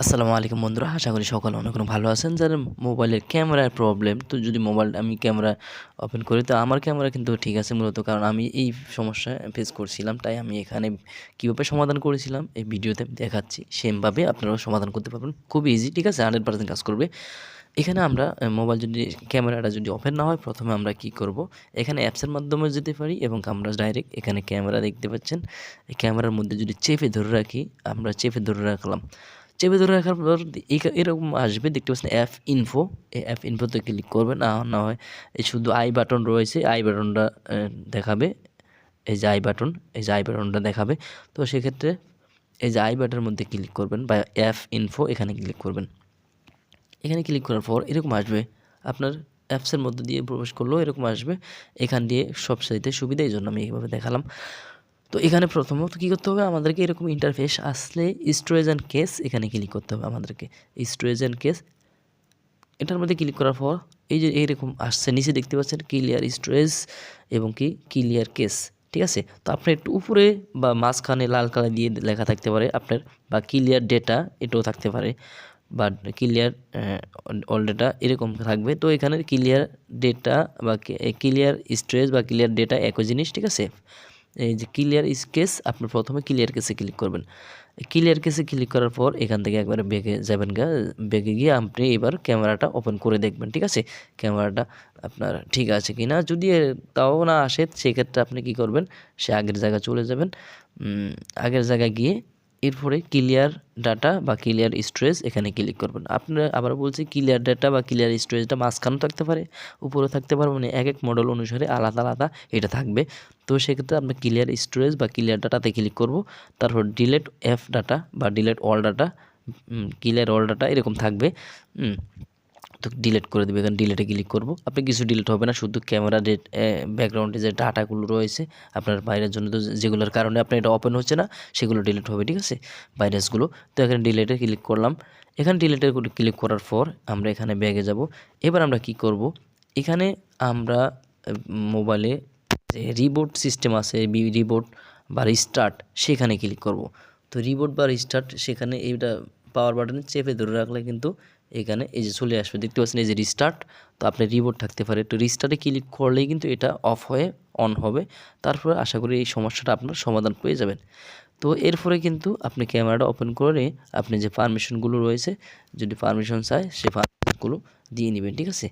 আসসালামু আলাইকুম বন্ধুরা, আশা করি সকলে অনেক ভালো আছেন। যাদের মোবাইলের ক্যামেরার প্রবলেম তো যদি মোবাইল আমি ক্যামেরা ওপেন করি, তো আমার ক্যামেরা কিন্তু ঠিক আছে মূলত, কারণ আমি এই সমস্যা ফেস করছিলাম। তাই আমি এখানে কীভাবে সমাধান করেছিলাম, এই ভিডিওতে দেখাচ্ছি। সেমভাবে আপনারাও সমাধান করতে পারবেন। খুব ইজি ঠিক আছে? হান্ড্রেড পার্সেন্ট কাজ করবে। এখানে আমরা মোবাইল যদি, ক্যামেরাটা যদি ওপেন না হয়, প্রথমে আমরা কি করব? এখানে অ্যাপসের মাধ্যমে যেতে পারি এবং আমরা ডাইরেক্ট এখানে ক্যামেরা দেখতে পাচ্ছেন। এই ক্যামেরার মধ্যে যদি চেপে ধরে রাখি, আমরা চেপে ধরে রাখলাম। চেপে ধরে রাখার পর এরকম আসবে, দেখতে পাচ্ছেন অ্যাপ ইনফো এই অ্যাপ ইনফোতে ক্লিক করবে না না হয় এই শুধু আই বাটন রয়েছে আই বাটনটা দেখাবে। এই যে আই বাটন এই যে আই বাটনটা দেখাবে। তো সেক্ষেত্রে এই যে আই বাটনের মধ্যে ক্লিক করবেন বা অ্যাপ ইনফো এখানে ক্লিক করবেন। এখানে ক্লিক করার পর এরকম আসবে, আপনার অ্যাপসের মধ্যে দিয়ে প্রবেশ করলেও এরকম আসবে। এখান দিয়ে সবসাইতে সুবিধা, এই জন্য আমি এইভাবে দেখালাম। তো এখানে প্রথমত কী করতে হবে? আমাদেরকে এরকম ইন্টারফেস আসলে স্টোরেজ অ্যান্ড কেস এখানে ক্লিক করতে হবে আমাদেরকে। স্টোরেজ অ্যান্ড কেস এটার মধ্যে ক্লিক করার পর এই যে এইরকম আসছে, নিচে দেখতে পাচ্ছেন ক্লিয়ার স্টোরেজ এবং কি ক্লিয়ার কেস ঠিক আছে? তো আপনার একটু উপরে বা মাঝখানে লাল কালার দিয়ে লেখা থাকতে পারে আপনার, বা ক্লিয়ার ডেটা এটাও থাকতে পারে, বা ক্লিয়ার অল ডেটা এরকম থাকবে। তো এখানে ক্লিয়ার ডেটা বা ক্লিয়ার স্টোরেজ বা ক্লিয়ার ডেটা একই জিনিস, ঠিক আছে? এই যে ক্লিয়ার স্কেচ আপনি প্রথমে ক্লিয়ার কেসে ক্লিক করবেন। ক্লিয়ার কেসে ক্লিক করার পর এখান থেকে একবারে বেগে যাবেন গা, বেগে গিয়ে আপনি এবার ক্যামেরাটা ওপেন করে দেখবেন, ঠিক আছে? ক্যামেরাটা আপনার ঠিক আছে কি না যদি তাও না আসে, সেক্ষেত্রে আপনি কি করবেন, সে আগের জায়গা চলে যাবেন। আগের জায়গায় গিয়ে এরপরে ক্লিয়ার ডাটা বা ক্লিয়ার স্টোরেজ এখানে ক্লিক করবেন। আপনারা আবার বলছি ক্লিয়ার ডাটা বা ক্লিয়ার স্টোরেজটা মাঝখানেও থাকতে পারে উপরে থাকতে পারে মানে এক এক মডেল অনুসারে আলাদা আলাদা এটা থাকবে। তো সেক্ষেত্রে আমরা ক্লিয়ার স্টোরেজ বা ক্লিয়ার ডাটাতে ক্লিক করব। তারপর ডিলেট এফ ডাটা বা delete all data clear all data এরকম থাকবে। তো ডিলেট করে দেবে। এখানে ডিলেটে ক্লিক করব। আপনি কিছু ডিলেট হবে না, শুধু ক্যামেরা ডেট ব্যাকগ্রাউন্ডে যে ডাটাগুলো রয়েছে, আপনার বাইরের জন্য তো যেগুলোর কারণে আপনার এটা ওপেন হচ্ছে না, সেগুলো ডিলেট হবে, ঠিক আছে? ভাইরাসগুলো তো এখানে ডিলেটে ক্লিক করলাম। এখানে ডিলেটে ক্লিক করার পর আমরা এখানে ব্যাগে যাব। এবার আমরা কি করব? এখানে আমরা মোবাইলে যে রিবোট সিস্টেম আছে রিবোট বা রিস্টার্ট সেখানে ক্লিক করব। তো রিবোট বা রিস্টার্ট সেখানে এইটা পাওয়ার বাটনে চেপে ধরে রাখলে কিন্তু এখানে এই যে চলে আসবে। দেখতে পাচ্ছেন এই যে রিস্টার্ট তো আপনি রিবোট থাকতে পারে। তো রিস্টার্টে ক্লিক করলেই কিন্তু এটা অফ হয়ে অন হবে। তারপরে আশা করি এই সমস্যাটা আপনার সমাধান পেয়ে যাবেন। তো এরপরে কিন্তু আপনি ক্যামেরাটা ওপেন করে আপনি যে পারমিশনগুলো রয়েছে, যদি পারমিশন চায় সে পারমিশনগুলো দিয়ে নেবেন, ঠিক আছে?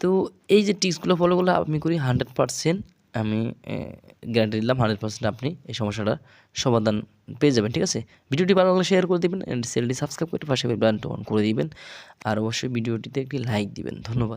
তো এই যে টিপসগুলো ফলো করলে আমি করি হান্ড্রেড পারসেন্ট আমি গ্যারান্টি দিলাম হান্ড্রেড পার্সেন্ট আপনি এই সমস্যাটার সমাধান পেয়ে যাবেন, ঠিক আছে? ভিডিওটি ভালো লাগলে শেয়ার করে দেবেন অ্যান্ড চ্যানেলটি সাবস্ক্রাইব করে পাশে বাটনটা অন করে দিবেন। আর অবশ্যই ভিডিওটিতে একটি লাইক দিবেন। ধন্যবাদ।